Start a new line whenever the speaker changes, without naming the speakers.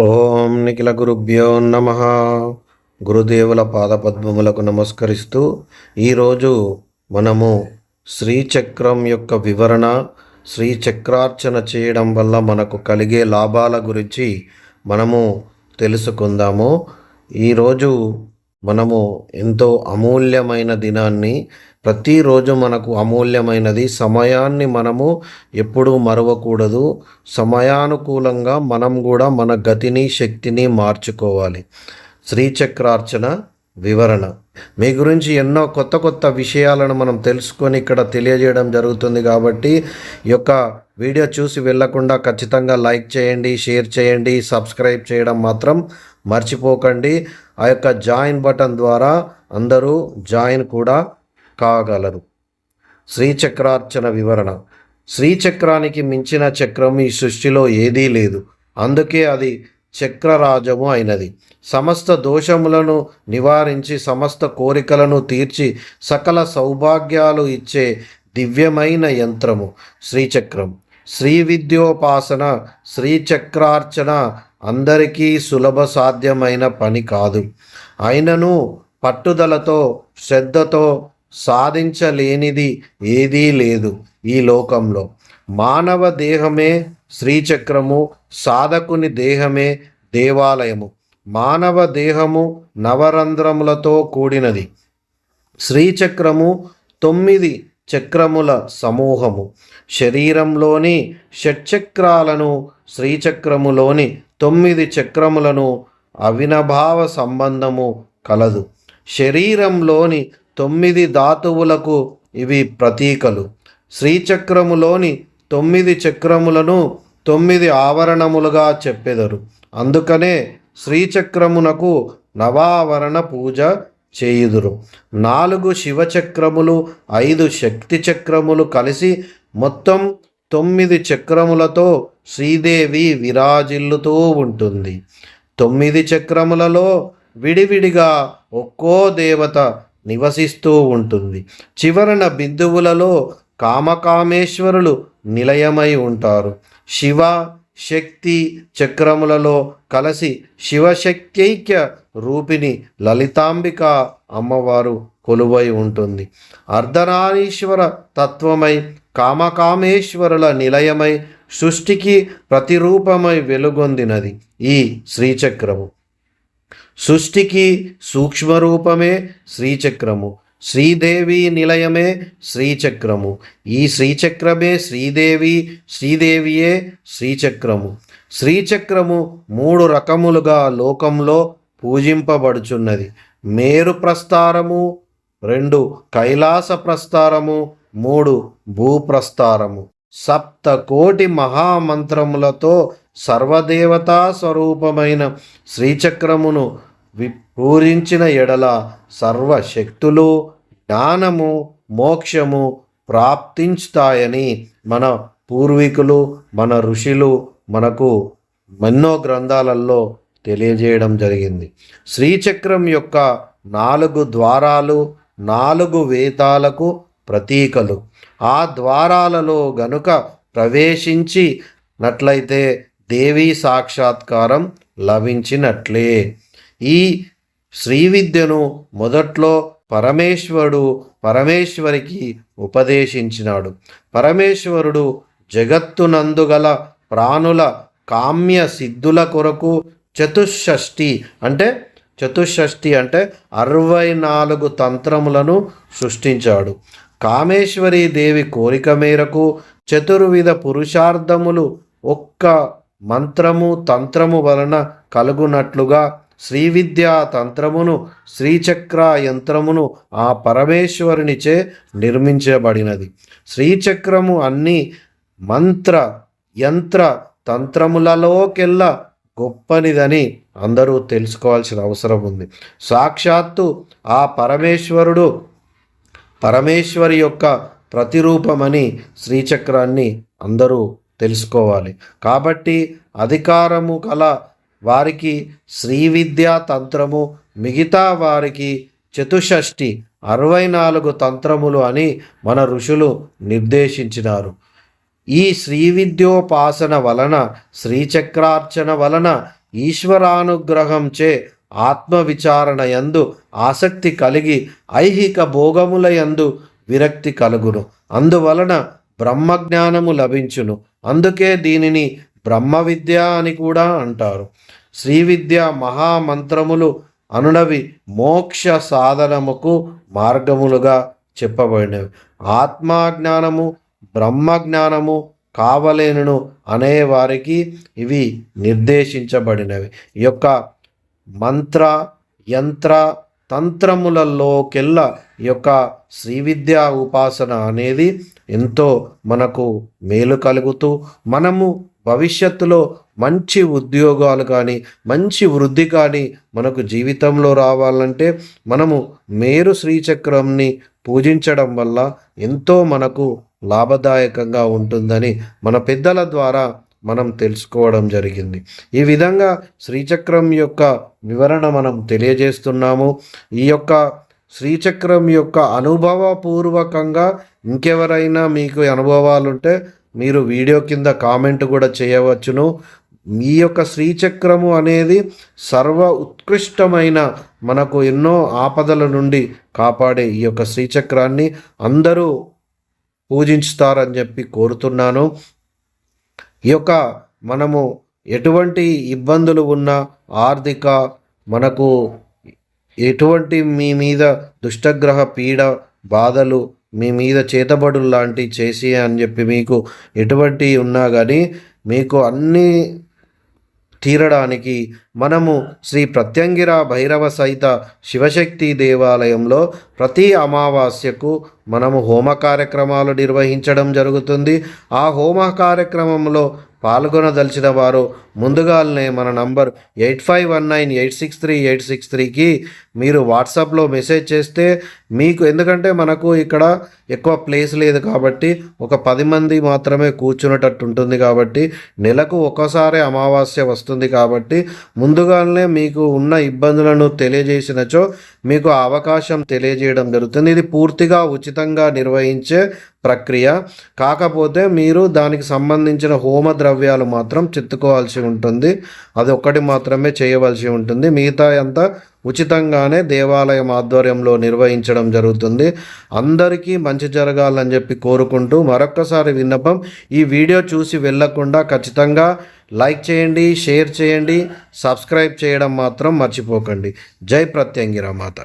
ఓం నిఖిల గురుభ్యో నమ. గురుదేవుల పాదపద్మములకు నమస్కరిస్తూ ఈరోజు మనము శ్రీచక్రం యొక్క వివరణ శ్రీచక్రార్చన చేయడం వల్ల మనకు కలిగే లాభాల గురించి మనము తెలుసుకుందాము. ఈరోజు మనము ఎంతో అమూల్యమైన దినాన్ని ప్రతిరోజు మనకు అమూల్యమైనది. సమయాన్ని మనము ఎప్పుడూ మరవకూడదు. సమయానుకూలంగా మనం కూడా మన గతిని శక్తిని మార్చుకోవాలి. శ్రీచక్రార్చన వివరణ. మీ గురించి ఎన్నో కొత్త కొత్త విషయాలను మనం తెలుసుకొని ఇక్కడ తెలియజేయడం జరుగుతుంది కాబట్టి ఈ యొక్క వీడియో చూసి వెళ్ళకుండా ఖచ్చితంగా లైక్ చేయండి షేర్ చేయండి సబ్స్క్రైబ్ చేయడం మాత్రం మర్చిపోకండి. ఆ యొక్క జాయిన్ బటన్ ద్వారా అందరూ జాయిన్ కూడా కాగలరు శ్రీచక్రార్చన వివరణ. శ్రీచక్రానికి మించిన చక్రం ఈ సృష్టిలో ఏదీ లేదు. అందుకే అది చక్రరాజము అయినది. సమస్త దోషములను నివారించి సమస్త కోరికలను తీర్చి సకల సౌభాగ్యాలు ఇచ్చే దివ్యమైన యంత్రము శ్రీచక్రం. శ్రీ విద్యోపాసన శ్రీచక్రార్చన అందరికీ సులభ సాధ్యమైన పని కాదు. అయినను పట్టుదలతో శ్రద్ధతో సాధించలేనిది ఏదీ లేదు ఈ లోకంలో. మానవ దేహమే శ్రీచక్రము సాధకుని దేహమే దేవాలయము. మానవ దేహము నవరంధ్రములతో కూడినది. శ్రీచక్రము తొమ్మిది చక్రముల సమూహము. శరీరంలోని షట్చక్రాలను శ్రీచక్రములోని తొమ్మిది చక్రములను అవినభావ సంబంధము కలదు. శరీరంలోని తొమ్మిది ధాతువులకు ఇవి ప్రతీకలు. శ్రీచక్రములోని తొమ్మిది చక్రములను తొమ్మిది ఆవరణములుగా చెప్పెదరు. అందుకనే శ్రీచక్రమునకు నవావరణ పూజ చేయుదురు. నాలుగు శివచక్రములు ఐదు శక్తి చక్రములు కలిసి మొత్తం తొమ్మిది చక్రములతో శ్రీదేవి విరాజిల్లుతూ ఉంటుంది. తొమ్మిది చక్రములలో విడివిడిగా ఒక్కో దేవత నివసిస్తూ ఉంటుంది. చివరన బిందువులలో కామకామేశ్వరులు నిలయమై ఉంటారు. శివ శక్తి చక్రములలో కలిసి శివశక్తైక్య రూపిణి లలితాంబిక అమ్మవారు కొలువై ఉంటుంది. అర్ధనారీశ్వర తత్వమై కామకామేశ్వరుల నిలయమై సృష్టికి ప్రతిరూపమై వెలుగొందినది ఈ శ్రీచక్రము. సృష్టికి సూక్ష్మరూపమే శ్రీచక్రము శ్రీదేవి నిలయమే శ్రీచక్రము. ఈ శ్రీచక్రమే శ్రీదేవి శ్రీదేవియే శ్రీచక్రము. శ్రీచక్రము మూడు రకములుగా లోకంలో పూజింపబడుచున్నది. మేరు ప్రస్తారము రెండు కైలాస ప్రస్తారము మూడు భూప్రస్తారము. సప్తకోటి మహామంత్రములతో సర్వదేవతా స్వరూపమైన శ్రీచక్రమును వి పూరించిన ఎడల సర్వశక్తులు జ్ఞానము మోక్షము ప్రాప్తించుతాయని మన పూర్వీకులు మన ఋషులు మనకు ఎన్నో గ్రంథాలలో తెలియజేయడం జరిగింది. శ్రీచక్రం యొక్క నాలుగు ద్వారాలు నాలుగు వేతాలకు ప్రతీకలు. ఆ ద్వారాలలో గనుక ప్రవేశించినట్లయితే దేవీ సాక్షాత్కారం లభించినట్లే. ఈ శ్రీ విద్యను మొదట్లో పరమేశ్వరుడు పరమేశ్వరికి ఉపదేశించినాడు. పరమేశ్వరుడు జగత్తునందుగల ప్రాణుల కామ్య సిద్ధుల కొరకు చతుషష్ఠి అంటే చతుషష్ఠి అంటే అరవై నాలుగు తంత్రములను సృష్టించాడు. కామేశ్వరి దేవి కోరిక మేరకు చతుర్విధ పురుషార్థములు ఒక్క మంత్రము తంత్రము వలన కలుగునట్లుగా శ్రీవిద్యా తంత్రమును శ్రీచక్ర యంత్రమును ఆ పరమేశ్వరునిచే నిర్మించబడినది. శ్రీచక్రము అన్ని మంత్ర యంత్ర తంత్రములలోకెల్లా గొప్పనిదని అందరూ తెలుసుకోవాల్సిన అవసరం ఉంది. సాక్షాత్తు ఆ పరమేశ్వరుడు పరమేశ్వరి యొక్క ప్రతిరూపమని శ్రీచక్రాన్ని అందరూ తెలుసుకోవాలి. కాబట్టి అధికారము కల వారికి శ్రీ విద్యా తంత్రము మిగతా వారికి చతుషష్ఠి అరవై నాలుగు తంత్రములు అని మన ఋషులు నిర్దేశించినారు. ఈ శ్రీ విద్యోపాసన వలన శ్రీచక్రార్చన వలన ఈశ్వరానుగ్రహంచే ఆత్మ విచారణ యందు ఆసక్తి కలిగి ఐహిక భోగముల యందు విరక్తి కలుగును. అందువలన బ్రహ్మజ్ఞానము లభించును. అందుకే దీనిని బ్రహ్మ విద్య అని కూడా అంటారు. శ్రీ విద్య మహామంత్రములు అనునవి మోక్ష సాధనముకు మార్గములుగా చెప్పబడినవి. ఆత్మజ్ఞానము బ్రహ్మజ్ఞానము కావలేనును అనేవారికి ఇవి నిర్దేశించబడినవి. ఈ యొక్క మంత్ర యంత్ర తంత్రములలోకెల్లా ఈ యొక్క శ్రీ విద్యా ఉపాసన అనేది ఎంతో మనకు మేలు కలుగుతూ మనము భవిష్యత్తులో మంచి ఉద్యోగాలు కానీ మంచి వృద్ధి కానీ మనకు జీవితంలో రావాలంటే మనము మేరు శ్రీచక్రంని పూజించడం వల్ల ఎంతో మనకు లాభదాయకంగా ఉంటుందని మన పెద్దల ద్వారా మనం తెలుసుకోవడం జరిగింది. ఈ విధంగా శ్రీచక్రం యొక్క వివరణ మనం తెలియజేస్తున్నాము. ఈ యొక్క శ్రీచక్రం యొక్క అనుభవపూర్వకంగా ఇంకెవరైనా మీకు అనుభవాలు ఉంటే మీరు వీడియో కింద కామెంట్ కూడా చేయవచ్చును. ఈ యొక్క శ్రీచక్రము అనేది సర్వ ఉత్కృష్టమైన మనకు ఎన్నో ఆపదల నుండి కాపాడే ఈ యొక్క శ్రీచక్రాన్ని అందరూ పూజించుతారని చెప్పి కోరుతున్నాను. ఈ యొక్క మనము ఎటువంటి ఇబ్బందులు ఉన్నా ఆర్థిక మనకు ఎటువంటి మీ మీద దుష్టగ్రహ పీడ బాధలు మీ మీద చేతబడులు లాంటివి చేసి అని చెప్పి మీకు ఎటువంటి ఉన్నా కానీ మీకు అన్నీ తీరడానికి మనము శ్రీ ప్రత్యంగిర భైరవ సహిత శివశక్తి దేవాలయంలో ప్రతి అమావాస్యకు మనము హోమ కార్యక్రమాలు నిర్వహించడం జరుగుతుంది. ఆ హోమ కార్యక్రమంలో పాల్గొనదలిచిన వారు ముందుగానే మన number eight five one nine eight six three eight six త్రీకి మీరు వాట్సాప్లో మెసేజ్ చేస్తే మీకు ఎందుకంటే మనకు ఇక్కడ ఎక్కువ ప్లేస్ లేదు కాబట్టి ఒక పది మంది మాత్రమే కూర్చునేటట్టు ఉంటుంది కాబట్టి నెలకు ఒకసారి అమావాస్య వస్తుంది కాబట్టి ముందుగానే మీకు ఉన్న ఇబ్బందులను తెలియజేసినచో మీకు అవకాశం తెలియజేయడం జరుగుతుంది. ఇది పూర్తిగా ఉచితంగా నిర్వహించే ప్రక్రియ. కాకపోతే మీరు దానికి సంబంధించిన హోమ ద్రవ్యాలు మాత్రం చెత్తుకోవాల్సి ఉంటుంది. అది ఒక్కటి మాత్రమే చేయవలసి ఉంటుంది. మిగతా అంతా ఉచితంగానే దేవాలయం ఆధ్వర్యంలో నిర్వహించడం జరుగుతుంది. అందరికీ మంచి జరగాలని చెప్పి కోరుకుంటూ మరొక్కసారి విన్నపం. ఈ వీడియో చూసి వెళ్ళకుండా ఖచ్చితంగా లైక్ చేయండి షేర్ చేయండి సబ్స్క్రైబ్ చేయడం మాత్రం మర్చిపోకండి. జై ప్రత్యంగిరా మాత